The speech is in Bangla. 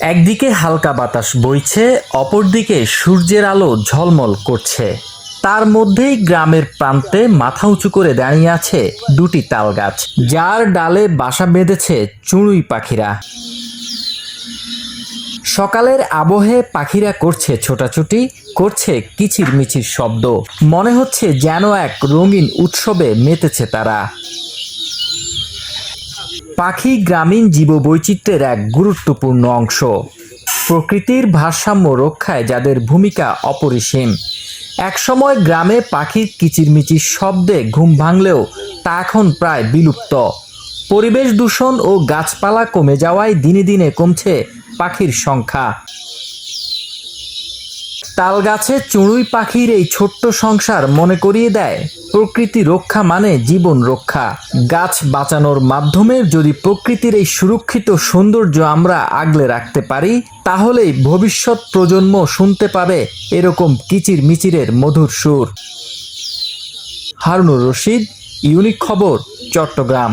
একদিকে হালকা বাতাস বইছে, অপরদিকে সূর্যের আলো ঝলমল করছে। তার মধ্যেই গ্রামের প্রান্তে মাথা উঁচু করে দাঁড়িয়ে আছে দুটি তাল গাছ, যার ডালে বাসা বেঁধেছে চুড়ুই পাখিরা। সকালের আবহে পাখিরা করছে ছোটাছুটি, করছে কিচিরমিচির শব্দ। মনে হচ্ছে যেন এক রঙিন উৎসবে মেতেছে তারা। পাখি গ্রামীণ জীববৈচিত্র্যের এক গুরুত্বপূর্ণ অংশ। প্রকৃতির ভারসাম্য রক্ষায় যাদের ভূমিকা অপরিসীম। একসময় গ্রামে পাখির কিচিরমিচির শব্দে ঘুম ভাঙলেও তা এখন প্রায় বিলুপ্ত। পরিবেশ দূষণ ও গাছপালা কমে যাওয়ায় দিনে দিনে কমছে পাখির সংখ্যা। তাল গাছে চড়ুই পাখির এই ছোট্ট সংসার মনে করিয়ে দেয় প্রকৃতি রক্ষা মানে জীবন রক্ষা। গাছ বাঁচানোর মাধ্যমে যদি প্রকৃতির এই সুরক্ষিত সৌন্দর্য আমরা আগলে রাখতে পারি, তাহলেই ভবিষ্যৎ প্রজন্ম শুনতে পাবে এরকম কিচির মিচিরের মধুর সুর। হারুনুর রশিদ, ইউনিক খবর, চট্টগ্রাম।